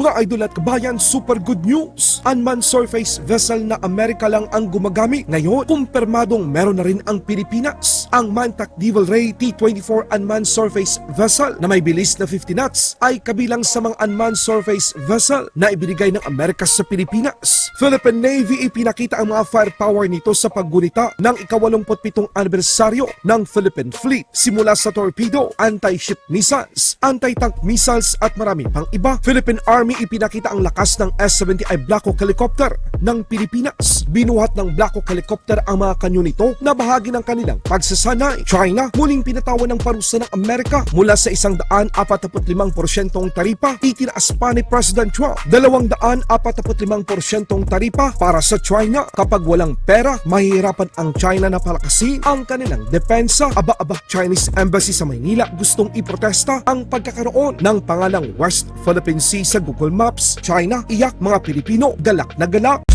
Mga idol at kabayan, super good news! Unmanned surface vessel na Amerika lang ang gumagamit. Ngayon, kumpirmadong meron na rin ang Pilipinas. Ang Mantac Devil Ray T-24 Unmanned Surface Vessel na may bilis na 50 knots ay kabilang sa mga unmanned surface vessel na ibinigay ng Amerika sa Pilipinas. Philippine Navy ipinakita ang mga firepower nito sa paggunita ng ikawalumputpitong anibersaryo ng Philippine Fleet simula sa torpedo, anti-ship missiles, anti-tank missiles at marami pang iba. Philippine Army ipinakita ang lakas ng S-70i Black Hawk helicopter ng Pilipinas. Binuhat ng Black Hawk helicopter ang mga kanyo nito na bahagi ng kanilang pagsasanay. China muling pinatawan ng parusa ng Amerika mula sa 145% taripa itinaas pa ni President Trump. 245% taripa para sa China. Kapag walang pera, mahihirapan ang China na palakasin ang kanilang depensa. Aba-aba, Chinese Embassy sa Maynila gustong iprotesta ang pagkakaroon ng pangalang West Philippine Sea sa Google Maps. China, iyak mga Pilipino, galak na galak.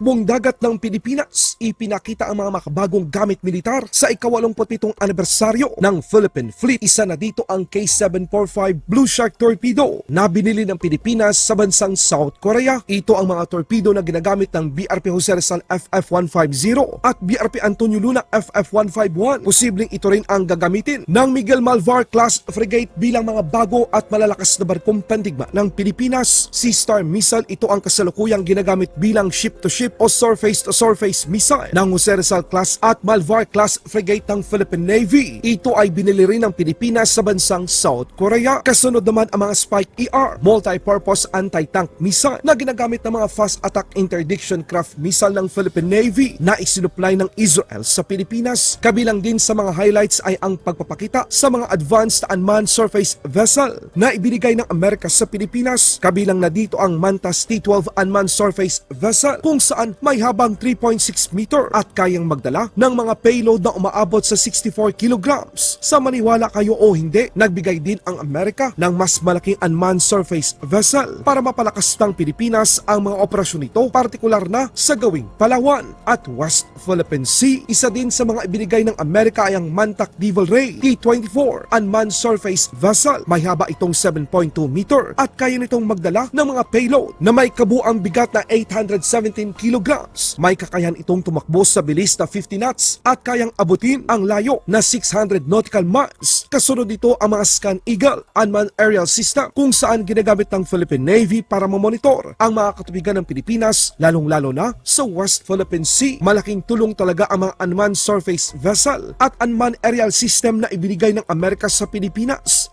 Hukbong dagat ng Pilipinas, ipinakita ang mga makabagong gamit militar sa ikawalumputpitong anibersaryo ng Philippine Fleet. Isa na dito ang K745 Blue Shark Torpedo na binili ng Pilipinas sa bansang South Korea. Ito ang mga torpedo na ginagamit ng BRP Jose Rizal FF-150 at BRP Antonio Luna FF-151. Posibleng ito rin ang gagamitin ng Miguel Malvar class frigate bilang mga bago at malalakas na barkong pandigma ng Pilipinas. Sea Star missile ito ang kasalukuyang ginagamit bilang ship-to-ship o surface-to-surface missile ng Jose Rizal class at Malvar class frigate ng Philippine Navy. Ito ay binili rin ng Pilipinas sa bansang South Korea. Kasunod naman ang mga Spike ER, multi-purpose anti-tank missile na ginagamit ng mga fast attack interdiction craft missile ng Philippine Navy na isinupply ng Israel sa Pilipinas. Kabilang din sa mga highlights ay ang pagpapakita sa mga advanced unmanned surface vessel na ibinigay ng Amerika sa Pilipinas. Kabilang na dito ang Mantas T-12 unmanned surface vessel kung saan may habang 3.6 meter at kayang magdala ng mga payload na umaabot sa 64 kilograms. Sa maniwala kayo o hindi, nagbigay din ang Amerika ng mas malaking unmanned surface vessel para mapalakas ng Pilipinas ang mga operasyon nito, partikular na sa gawing Palawan at West Philippine Sea. Isa din sa mga ibinigay ng Amerika ay ang Mantac Devil Ray T-24 unmanned surface vessel. May haba itong 7.2 meter at kaya nitong magdala ng mga payload na may kabuang bigat na 817 kilograms. May kakayahan itong tumakbo sa bilis na 50 knots at kayang abutin ang layo na 600 nautical miles. Kasunod dito ang mga Scan Eagle unmanned aerial system kung saan ginagamit ng Philippine Navy para mamonitor ang mga katubigan ng Pilipinas lalong-lalo na sa West Philippine Sea. Malaking tulong talaga ang mga unmanned surface vessel at unmanned aerial system na ibinigay ng Amerika sa Pilipinas.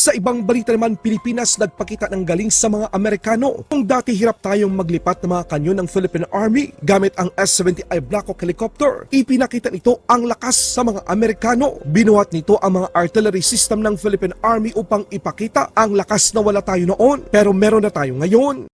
Sa ibang balita naman, Pilipinas nagpakita ng galing sa mga Amerikano. Kung dati hirap tayong maglipat ng mga kanyon ng Philippine Army gamit ang S-70i Black Hawk helicopter, ipinakita nito ang lakas sa mga Amerikano. Binuhat nito ang mga artillery system ng Philippine Army upang ipakita ang lakas na wala tayo noon pero meron na tayo ngayon.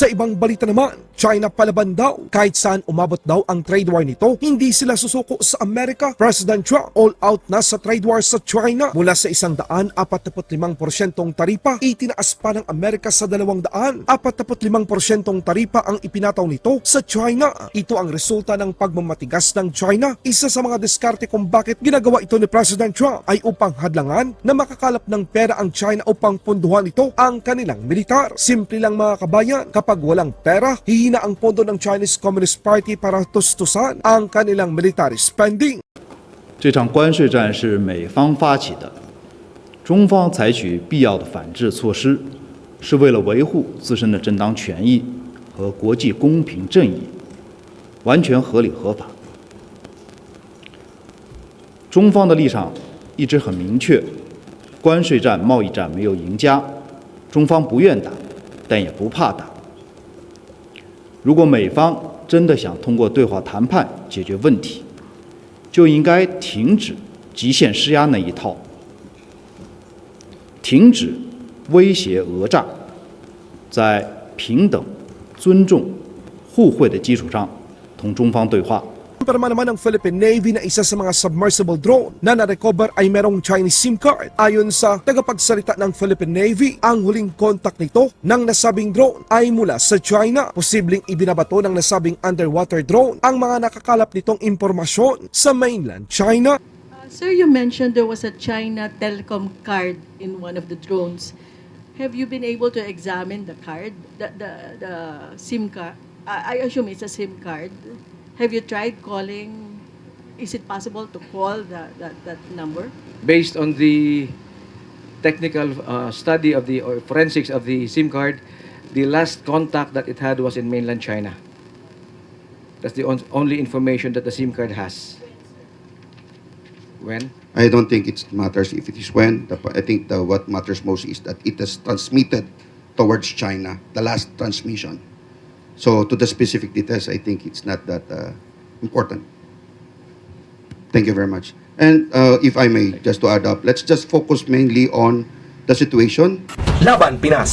Sa ibang balita naman, China palaban daw. Kahit saan umabot daw ang trade war nito, hindi sila susuko sa Amerika. President Trump all out na sa trade war sa China. Mula sa isang daan, 45% taripa, itinaas pa ng Amerika sa dalawang daan. 45% taripa ang ipinataw nito sa China. Ito ang resulta ng pagmamatigas ng China. Isa sa mga diskarte kung bakit ginagawa ito ni President Trump ay upang hadlangan na makakalap ng pera ang China upang punduhan ito ang kanilang militar. Simple lang mga kabayan, kapag walang pera, hihina ang pondo ng Chinese Communist Party para tustusan ang kanilang military spending. 这场关税战是美方发起的，中方采取必要的反制措施，是为了维护自身的正当权益和国际公平正义，完全合理合法。中方的立场一直很明确，关税战、贸易战没有赢家，中方不愿打，但也不怕打。 如果美方真的想通过对话谈判解决问题，就应该停止极限施压那一套，停止威胁讹诈，在平等、尊重、互惠的基础上同中方对话。Kumpirma naman ng Philippine Navy na isa sa mga submersible drone na na-recover ay merong Chinese SIM card. Ayon sa tagapagsalita ng Philippine Navy, ang huling contact nito ng nasabing drone ay mula sa China. Posibleng ibinabato ng nasabing underwater drone ang mga nakakalap nitong impormasyon sa mainland China. Uh, Sir, you mentioned there was a China telecom card in one of the drones. Have you been able to examine the card, the the, the SIM card? I assume it's a SIM card. Have you tried calling? Is it possible to call that that, that number? based on the technical uh, study of the or forensics of the SIM card, the last contact that it had was in mainland China. That's the on- only information that the SIM card has. When? I don't think it matters if it is when. The, I think the, what matters most is that it is transmitted towards China, the last transmission. So to the specific details, I think it's not that uh, important. Thank you very much. And uh, if I may, just to add up, let's just focus mainly on the situation Laban Pinas